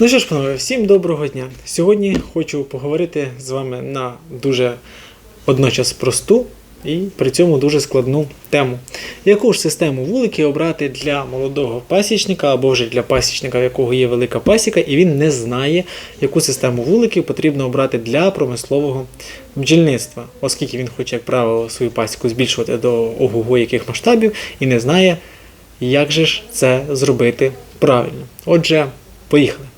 Ну що ж, панове, всім доброго дня. Сьогодні хочу поговорити з вами на дуже одночас просту і при цьому дуже складну тему. Яку ж систему вулики обрати для молодого пасічника або вже для пасічника, в якого є велика пасіка, і він не знає, яку систему вуликів потрібно обрати для промислового бджільництва, оскільки він хоче, як правило, свою пасіку збільшувати до ого яких масштабів і не знає, як же ж це зробити правильно. Отже, поїхали.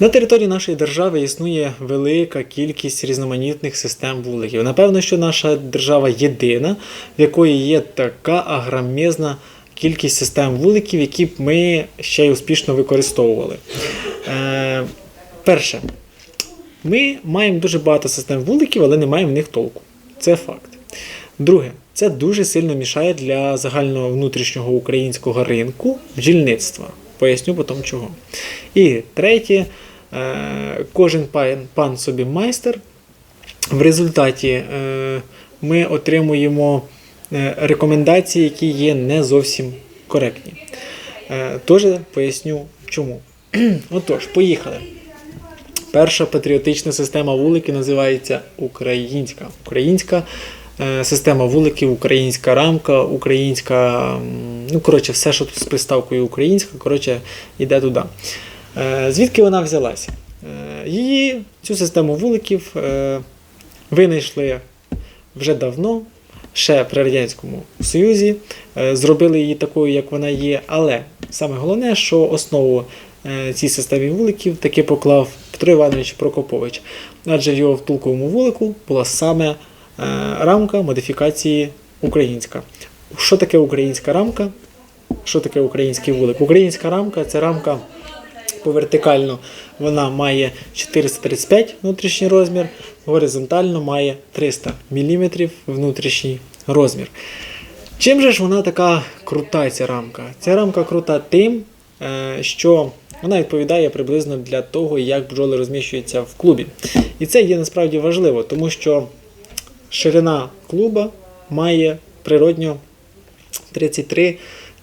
На території нашої держави існує велика кількість різноманітних систем вуликів. Напевно, що наша держава єдина, в якої є така агромезна кількість систем вуликів, які б ми ще й успішно використовували. Е, перше, ми маємо дуже багато систем вуликів, але не маємо в них толку. Це факт. Друге, це дуже сильно мішає для загального внутрішнього українського ринку бджільництва. Поясню потім чого. І третє, кожен пан, пан собі майстер. В результаті е, ми отримуємо е, рекомендації, які є не зовсім коректні. Е, Тож поясню чому. Отож, поїхали. Перша патріотична система вулики називається Українська. Українська е, система вуликів, українська рамка, українська. Ну, коротше, все, що тут з приставкою українська, коротше, йде туди. Е, Звідки вона взялася? Е, Її, цю систему вуликів, е, винайшли вже давно, ще при Радянському Союзі. Зробили її такою, як вона є. Але саме головне, що основу цій системі вуликів таки поклав Петро Іванович Прокопович. Адже в його втулковому вулику була саме рамка модифікації українська. Що таке українська рамка? Що таке український вулик? Українська рамка це рамка по вертикально вона має 435 внутрішній розмір, горизонтально має 300 мм внутрішній розмір. Чим же ж вона така крута, ця рамка? Ця рамка крута тим, е, що вона відповідає приблизно для того, як бджоли розміщуються в клубі. І це є насправді важливо, тому що ширина клуба має природньо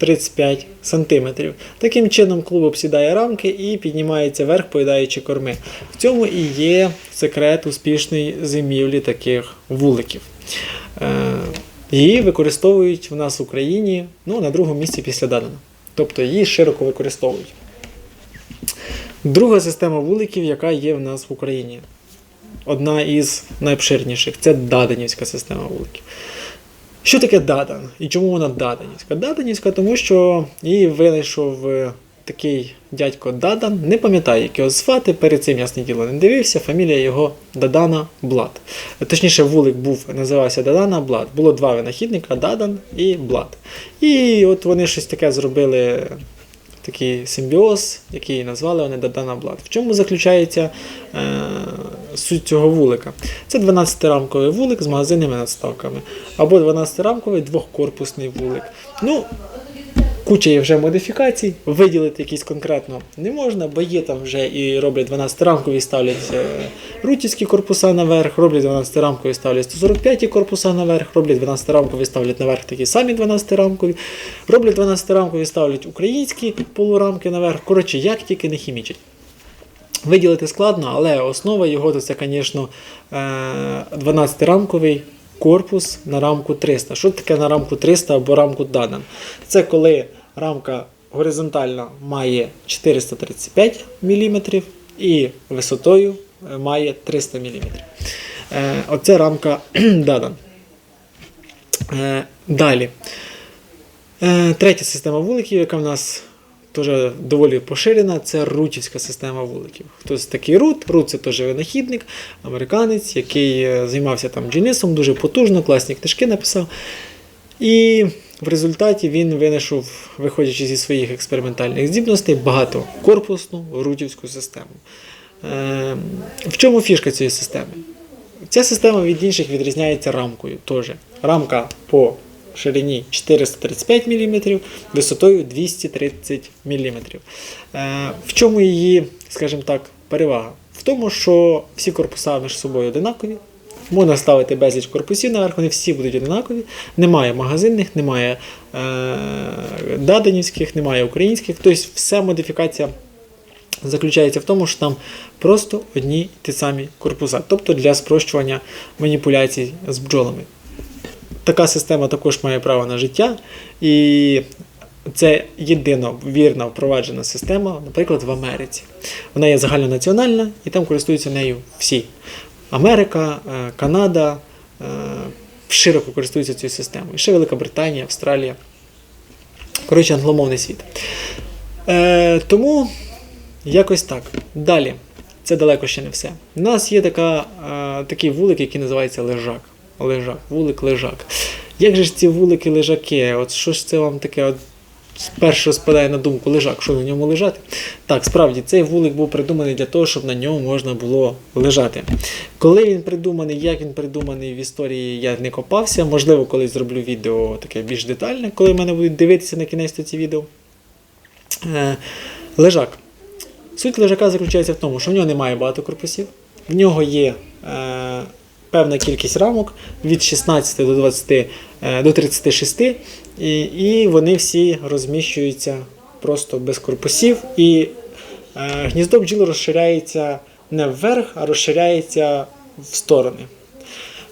33-35 см. Таким чином клуб обсідає рамки і піднімається вверх, поїдаючи корми. В цьому і є секрет успішної зимівлі таких вуликів. Е, Її використовують в нас в Україні ну, на другому місці після Дадана. Тобто її широко використовують. Друга система вуликів, яка є в нас в Україні. Одна із найобширніших це Даданівська система вуликів. Що таке Дадан і чому вона Даданівська? Даданівська, тому що її винайшов е, такий дядько Дадан, не пам'ятаю, як його звати, перед цим ясне діло не дивився, фамілія його Дадана Блад. Точніше, вулик був, називався Дадана Блад. Було два винахідника Дадан і Блад. І от вони щось таке зробили. Такий симбіоз, який назвали вони Дадана Блад. В чому заключається е, суть цього вулика? Це 12-рамковий вулик з магазинними надставками. Або 12-рамковий двохкорпусний вулик. Ну, куча є вже модифікацій. Виділити якісь конкретно не можна, бо є там вже і роблять 12-рамкові, ставлять е, рутівські корпуса наверх, роблять 12-рамкові, ставлять 145 корпуса наверх, роблять 12-рамкові, ставлять наверх такі самі 12-рамкові, роблять 12-рамкові, ставлять українські полурамки наверх. Коротше, як тільки не хімічать. Виділити складно, але основа його то це, звісно, 12-рамковий корпус на рамку 300. Що таке на рамку 300 або рамку Данан? Це коли рамка горизонтально має 435 мм і висотою е, має 300 мм. Оце рамка Данан. Е, Далі. Е, Третя система вуликів, яка в нас теж доволі поширена, це рутівська система вуликів. Хтось такий рут, рут це теж винахідник, американець, який е, займався там джинисом, дуже потужно, класні книжки написав. І в результаті він винайшов, виходячи зі своїх експериментальних здібностей, багатокорпусну рутівську систему. Е, В чому фішка цієї системи? Ця система від інших відрізняється рамкою. Теж. Рамка по ширині 435 мм, висотою 230 мм. Е, В чому її, скажімо так, перевага? в тому, що всі корпуса між собою одинакові. Можна ставити безліч корпусів наверх, вони всі будуть одинакові. Немає магазинних, немає е- даданівських, немає українських. Тобто вся модифікація заключається в тому, що там просто одні ті самі корпуса, тобто для спрощування маніпуляцій з бджолами. Така система також має право на життя, і це єдина вірна впроваджена система, наприклад, в Америці. Вона є загальнонаціональна і там користуються нею всі. Америка, е, Канада е, широко користуються цією системою. І ще Велика Британія, Австралія. Коротше, англомовний світ. Е, тому якось так. Далі. Це далеко ще не все. У нас є така, такий вулик, який називається лежак. Лежак, вулик лежак. Як же ж ці вулики лежаки? От що ж це вам таке? От Перше спадає на думку лежак, що на ньому лежати. Так, справді, цей вулик був придуманий для того, щоб на ньому можна було лежати. Коли він придуманий, як він придуманий в історії, я не копався. Можливо, колись зроблю відео таке більш детальне, коли мене будуть дивитися на кінець ці відео. Е, лежак. Суть лежака заключається в тому, що в нього немає багато корпусів, в нього є е, певна кількість рамок від 16 до 20, е, до 36, і, і вони всі розміщуються просто без корпусів. І е, гніздо бджіл розширяється не вверх, а розширяється в сторони.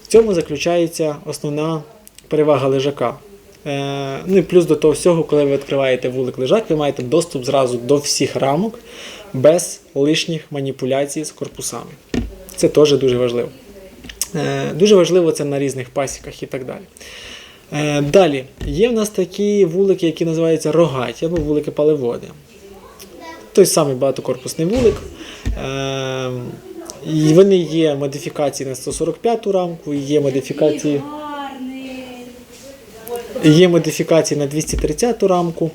В цьому заключається основна перевага лежака. Е, ну і плюс до того всього, коли ви відкриваєте вулик лежак, ви маєте доступ зразу до всіх рамок без лишніх маніпуляцій з корпусами. Це теж дуже важливо. Е, Дуже важливо це на різних пасіках і так далі. Е, Далі, є в нас такі вулики, які називаються рогаті або вулики паливоди. Той самий багатокорпусний вулик. Е, І вони є модифікації на 145 рамку, є модифікації. Є модифікації на 230 рамку,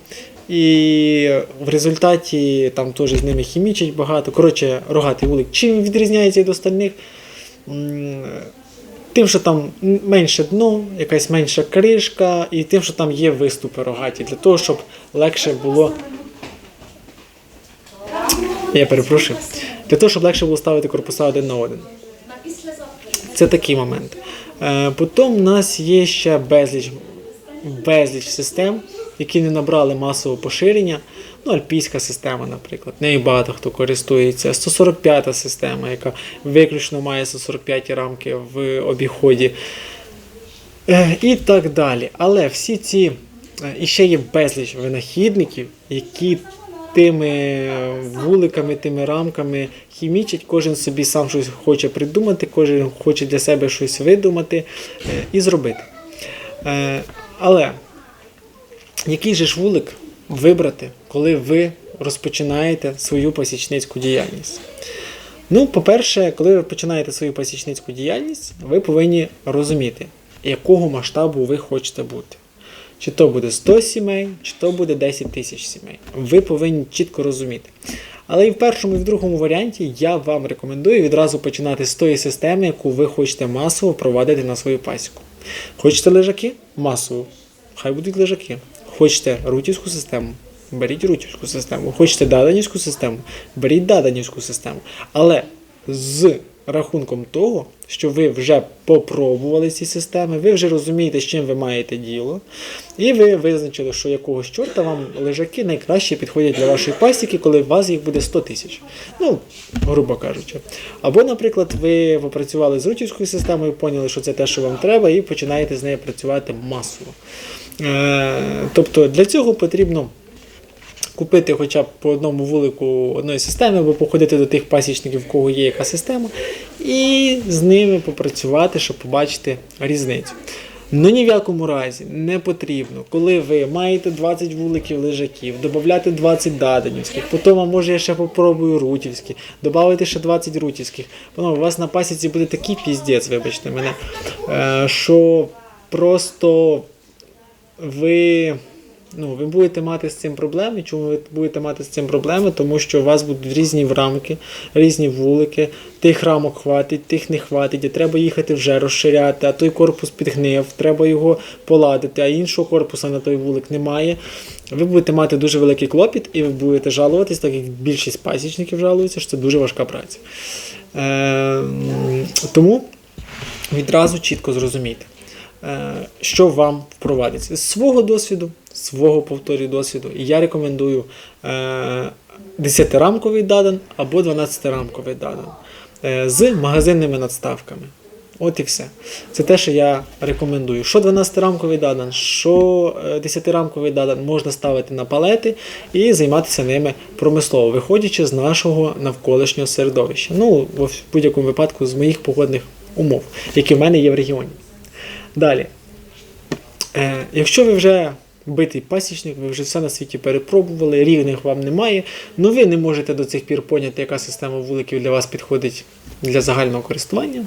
і в результаті там теж з ними хімічать багато. Коротше, рогатий вулик. Чим відрізняється від остальних? Тим, що там менше дно, якась менша кришка, і тим, що там є виступи рогаті, для того, щоб легше було. Я перепрошую. Для того, щоб легше було ставити корпуса один на один. Це такий момент. Е, Потім у нас є ще безліч, безліч систем, які не набрали масового поширення. Ну, альпійська система, наприклад. Нею багато хто користується. 145 система, яка виключно має 145 рамки в обіході. Е, І так далі. Але всі ці е, і ще є безліч винахідників, які тими вуликами, тими рамками хімічать, кожен собі сам щось хоче придумати, кожен хоче для себе щось видумати е, і зробити. Е, Але який же ж вулик вибрати, коли ви розпочинаєте свою пасічницьку діяльність? Ну, по-перше, коли ви починаєте свою пасічницьку діяльність, ви повинні розуміти, якого масштабу ви хочете бути. Чи то буде 100 сімей, чи то буде 10 тисяч сімей. Ви повинні чітко розуміти. Але і в першому, і в другому варіанті я вам рекомендую відразу починати з тої системи, яку ви хочете масово провадити на свою пасіку. Хочете лежаки? Масово. Хай будуть лежаки. Хочете рутівську систему? Беріть рутівську систему. Хочете даданівську систему? Беріть даданівську систему. Але з рахунком того, що ви вже попробували ці системи, ви вже розумієте, з чим ви маєте діло, і ви визначили, що якогось чорта вам лежаки найкраще підходять для вашої пасіки, коли у вас їх буде 100 тисяч. Ну, грубо кажучи. Або, наприклад, ви попрацювали з рутівською системою, поняли, що це те, що вам треба, і починаєте з нею працювати масово. Е, тобто для цього потрібно купити хоча б по одному вулику одної системи, або походити до тих пасічників, в кого є яка система, і з ними попрацювати, щоб побачити різницю. Ну ні в якому разі не потрібно, коли ви маєте 20 вуликів лежаків, додати 20 даданівських, потім, а може я ще попробую рутівські, додати ще 20 рутівських. Панове, у вас на пасіці буде такий піздець, вибачте мене, е, що просто ви Ну, ви будете мати з цим проблеми. Чому ви будете мати з цим проблеми? Тому що у вас будуть різні рамки, різні вулики, тих рамок хватить, тих не хватить, і треба їхати вже розширяти, а той корпус підгнив, треба його поладити, а іншого корпуса на той вулик немає. Ви будете мати дуже великий клопіт, і ви будете жалуватись, так як більшість пасічників жалуються, що це дуже важка праця. Е, тому відразу чітко зрозумійте, е, що вам впровадиться. З свого досвіду, з свого повторюю досвіду, я рекомендую е, 10-рамковий дадан або 12-рамковий дадан е, з магазинними надставками. От і все. Це те, що я рекомендую. Що 12-рамковий дадан, що 10-рамковий дадан можна ставити на палети і займатися ними промислово, виходячи з нашого навколишнього середовища. Ну, в будь-якому випадку з моїх погодних умов, які в мене є в регіоні. Далі. Е, якщо ви вже битий пасічник, ви вже все на світі перепробували, рівних вам немає, ну ви не можете до цих пір поняти, яка система вуликів для вас підходить для загального користування.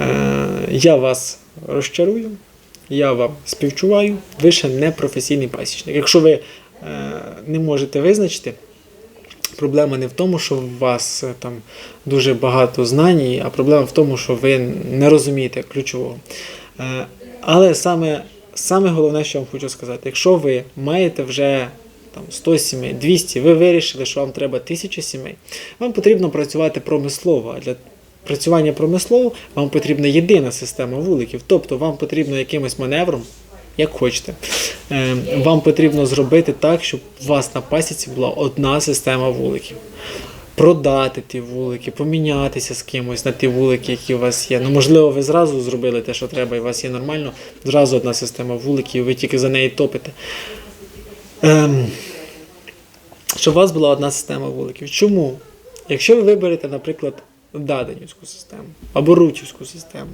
Е, я вас розчарую, я вам співчуваю, ви ще не професійний пасічник. Якщо ви е, не можете визначити, Проблема не в тому, що у вас е, там дуже багато знань, а проблема в тому, що ви не розумієте ключового. Е, Але саме, саме головне, що вам хочу сказати, якщо ви маєте вже там 100 сімей, 200, ви вирішили, що вам треба 1000 сімей, вам потрібно працювати промислово. Для працювання промислово вам потрібна єдина система вуликів. Тобто вам потрібно якимось маневром, як хочете, е, вам потрібно зробити так, щоб у вас на пасіці була одна система вуликів. Продати ті вулики, помінятися з кимось на ті вулики, які у вас є. Ну, можливо, ви зразу зробили те, що треба, і у вас є нормально, зразу одна система вуликів, і ви тільки за неї топите. Ем, щоб у вас була одна система вуликів. Чому? Якщо ви виберете, наприклад, Даданівську систему або Рутівську систему,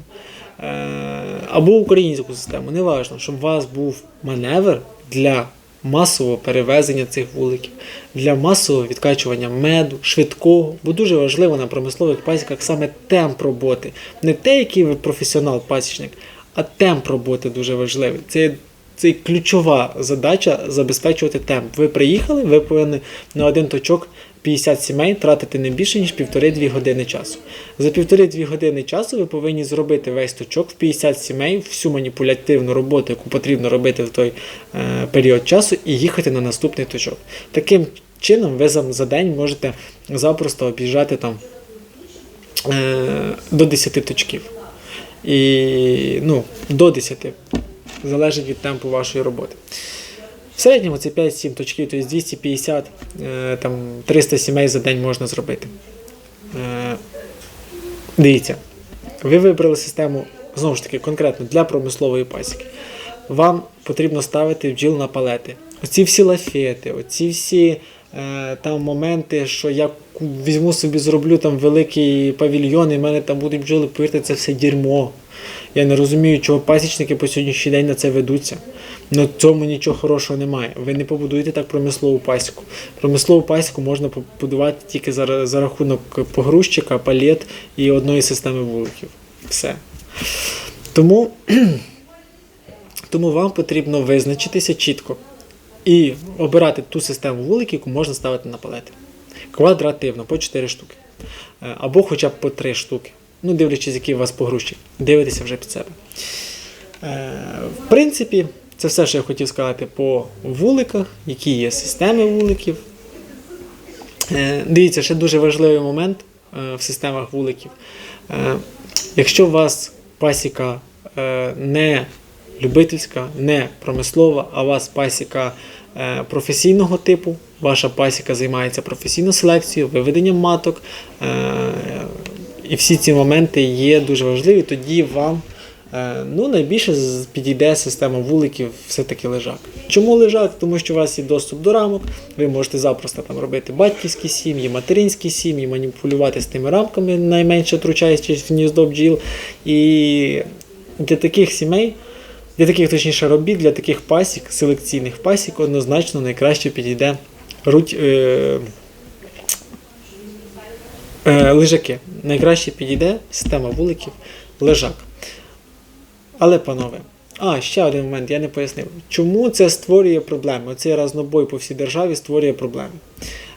е, або українську систему, неважно, щоб у вас був маневр для масового перевезення цих вуликів, для масового відкачування меду, швидкого, бо дуже важливо на промислових пасіках саме темп роботи. Не те, який ви професіонал-пасічник, а темп роботи дуже важливий. Це це ключова задача забезпечувати темп. Ви приїхали, ви повинні на один точок 50 сімей тратити не більше, ніж 1,5-2 години часу. За 1,5-2 години часу ви повинні зробити весь точок в 50 сімей, всю маніпулятивну роботу, яку потрібно робити в той е, період часу, і їхати на наступний точок. Таким чином, ви за, день можете запросто об'їжджати там е, до 10 точків. І ну, до 10 залежить від темпу вашої роботи. В середньому це 5-7 точків, тобто 250 е, там, 300 сімей за день можна зробити. Е, Дивіться, ви вибрали систему, знову ж таки, конкретно для промислової пасіки. Вам потрібно ставити бджіл на палети. Оці всі лафети, оці всі е, там моменти, що я візьму собі, зроблю там великий павільйон, і в мене там будуть бджоли, повірте, це все дірмо. Я не розумію, чого пасічники по сьогоднішній день на це ведуться. В цьому нічого хорошого немає. Ви не побудуєте так промислову пасіку. Промислову пасіку можна побудувати тільки за, за рахунок погрузчика, палет і одної системи вуликів. Все. Тому, тому вам потрібно визначитися чітко і обирати ту систему вуликів, яку можна ставити на палети. Квадративно, по 4 штуки. Е, Або хоча б по 3 штуки. Ну, дивлячись, який у вас погрузчик. Дивитеся вже під себе. Е, В принципі, це все, що я хотів сказати по вуликах, які є системи вуликів. Е, Дивіться, ще дуже важливий момент е, в системах вуликів. Якщо у вас пасіка не любительська, не промислова, а у вас пасіка професійного типу, ваша пасіка займається професійною селекцією, виведенням маток. І всі ці моменти є дуже важливі, тоді вам е, ну, найбільше підійде система вуликів все-таки лежак. Чому лежак? Тому що у вас є доступ до рамок, ви можете запросто там робити батьківські сім'ї, материнські сім'ї, маніпулювати з тими рамками, найменше втручаючись в гніздо бджіл. І для таких сімей, для таких, точніше, робіт, для таких пасік, селекційних пасік, однозначно найкраще підійде руть, е, е, лежаки. Найкраще підійде система вуликів лежак. Але, панове, А, ще один момент, я не пояснив. Чому це створює проблеми? Оцей разнобой по всій державі створює проблеми.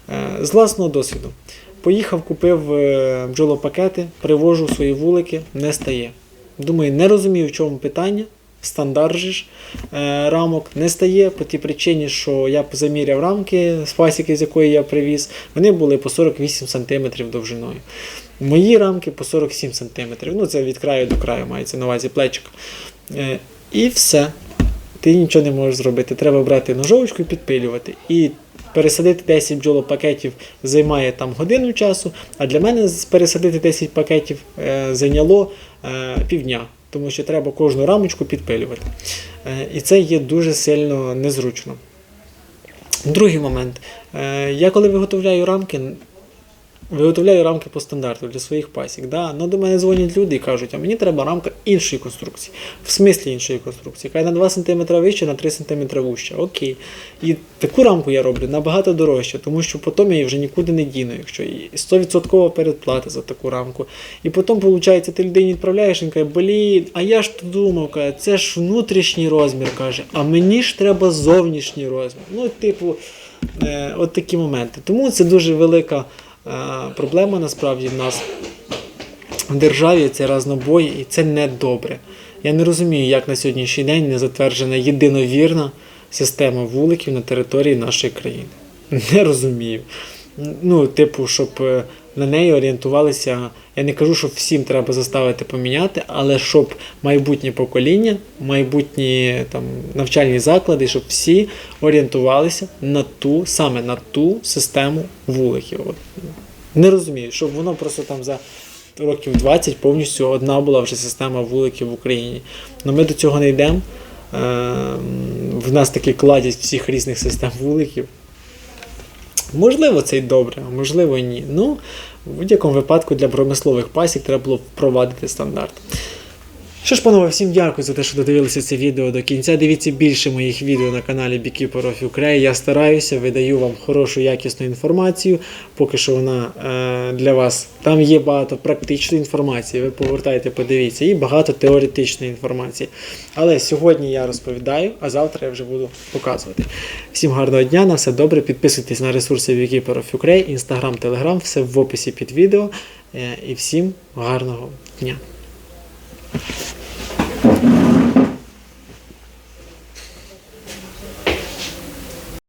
Е, З власного досвіду. Поїхав, купив е, бджолопакети, привожу свої вулики, не стає. Думаю, не розумію, в чому питання. Стандарт е, рамок не стає по тій причині, що я заміряв рамки з пасіки, з якої я привіз, вони були по 48 см довжиною. Мої рамки по 47 см. Ну, це від краю до краю мається на увазі плечик. Е, і все. Ти нічого не можеш зробити. Треба брати ножовочку і підпилювати. І пересадити 10 бджолопакетів займає там годину часу, а для мене пересадити 10 пакетів е, зайняло півдня, тому що треба кожну рамочку підпилювати. Е, і це є дуже сильно незручно. Другий момент. Е, я коли виготовляю рамки, виготовляю рамки по стандарту для своїх пасік. Да? Ну, до мене дзвонять люди і кажуть, а мені треба рамка іншої конструкції. В смислі іншої конструкції. Яка на 2 см вища, на 3 см вуща. Окей. І таку рамку я роблю набагато дорожче, тому що потім я її вже нікуди не діну, якщо і 100% передплата за таку рамку. І потім, виходить, ти людині відправляєш, він каже, блін, а я ж думав, каже, це ж внутрішній розмір, каже, а мені ж треба зовнішній розмір. Ну, типу, е, от такі моменти. Тому це дуже велика проблема насправді в нас в державі це разнобої, і це не добре. Я не розумію, як на сьогоднішній день не затверджена єдиновірна система вуликів на території нашої країни. Не розумію. Ну, типу, щоб е, на неї орієнтувалися. Я не кажу, що всім треба заставити поміняти, але щоб майбутнє покоління, майбутні там, навчальні заклади, щоб всі орієнтувалися на ту, саме на ту систему вуликів. От. Не розумію, щоб воно просто там за років 20 повністю одна була вже система вуликів в Україні. Але ми до цього не йдемо. Ем, В нас таки кладять всіх різних систем вуликів. Можливо, це й добре, а можливо, ні. Ну, в будь-якому випадку для промислових пасік треба було впровадити стандарт. Що ж, панове, всім дякую за те, що додивилися це відео до кінця. Дивіться більше моїх відео на каналі Beekeeper of Ukraine. Я стараюся, видаю вам хорошу якісну інформацію. Поки що вона е, для вас там є багато практичної інформації. Ви повертайте, подивіться, і багато теоретичної інформації. Але сьогодні я розповідаю, а завтра я вже буду показувати. Всім гарного дня, на все добре. Підписуйтесь на ресурси Beekeeper of Ukraine, Instagram, Telegram, все в описі під відео. Е, і всім гарного дня.